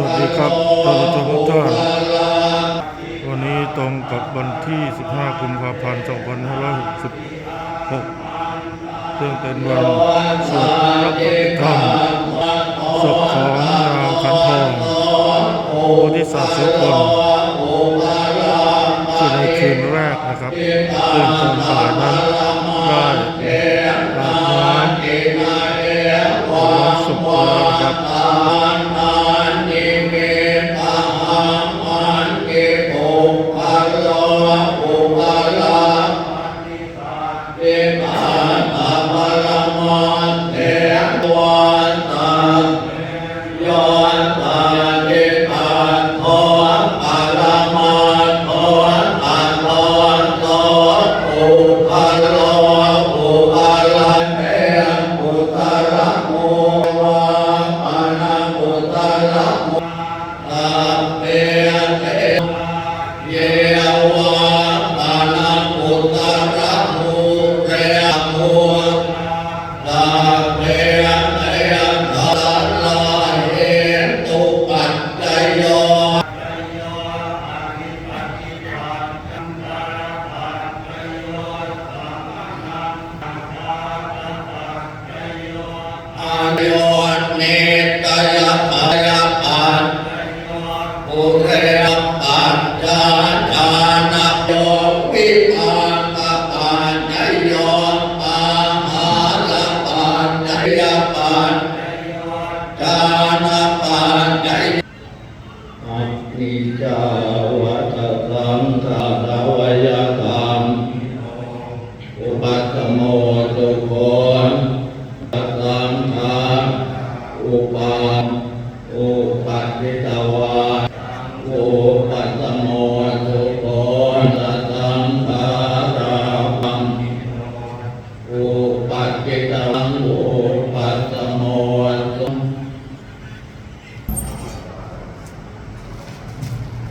วัสดีครับท่านผู้ชมทุกท่านลวันนี้ตรงกับวันที่ 15 กุมภาพันธ์ 2566 ซึ่งเป็นวันสวดพระพุทธธรรมศพของนางขันทองโพธิสัตว์โสพลคือในคืนแรกนะครับซึ่งตอนบ่ายนั้นได้อาบน้ เเ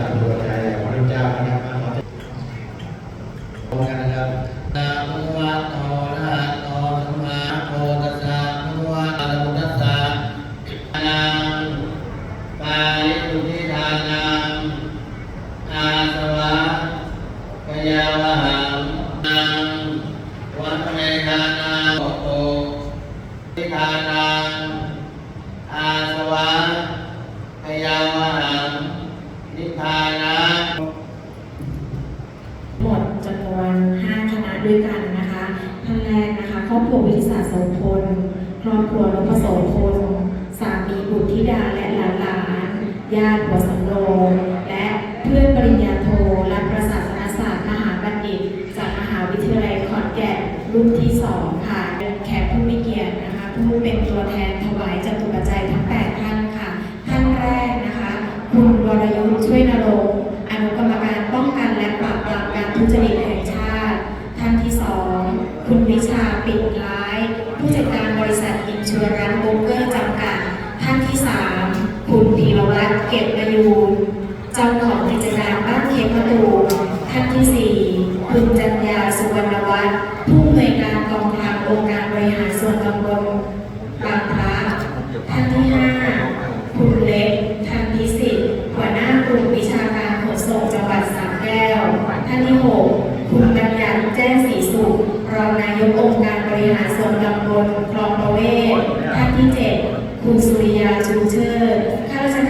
ตามตัวใจของพระเจ้านะครับพร้อมกันนะครับนะโมวะโตนะโตสัมมาโพธัสสะนะโมวะอะระหะตัสสะนังปาริสุทธิทานังอาสวะกยาวหังนังวัฏเมทานังโอโตทิทานังอาสวะกยาวหังนิพพานะ หมดจำนวน 5 คณะด้วยกันนะคะ ท่านแรกนะคะ ครอบครัววิทยาศาสตร์ โสพลครอบครัวนพโสพลสามีบุตรธิดาและหลานหลานๆญาติหัวสำโรงและเพื่อนปริญญาโทและประศาสนศาสตร์มหาบัณฑิต จากมหาวิทยาลัยขอนแก่นรุ่นที่สองค่ะแขกผู้มีเกียรตินะคะผู้เป็น ท่านที่สี่คุณจัญญาสุวรรณวัฒน์ผู้อำนวยการกองทางองค์การบริหารส่วนตำบลบางพระท่านที่ห้าคุณเล็กทันพิสิทธิ์หัวหน้ากลุ่มวิชาการขนส่งจังหวัดสระแก้ว ท่านที่หกคุณบัญญัติแจ้งศรีสุขรองนายกองค์การบริหารส่วนตำบลคลองประเวศท่านที่เจ็ดคุณสุริยาจูเชิดข้าราชการ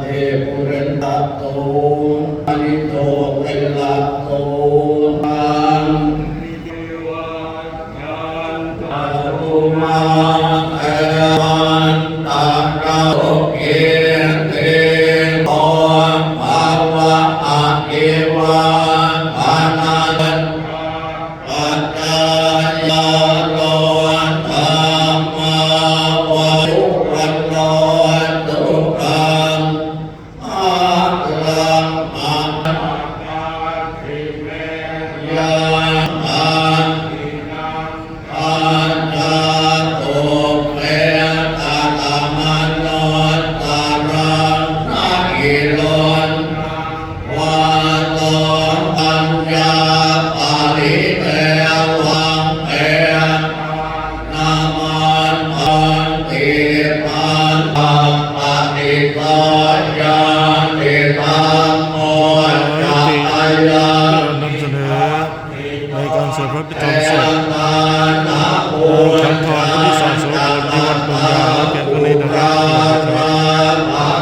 เทปุเรนตะโตอนิโตเทละโตตังอาตุมาเอวันตากะโอเกเตโตภาวะอาเกวะปานาตันปัจจายา Uh... Tabii tabii.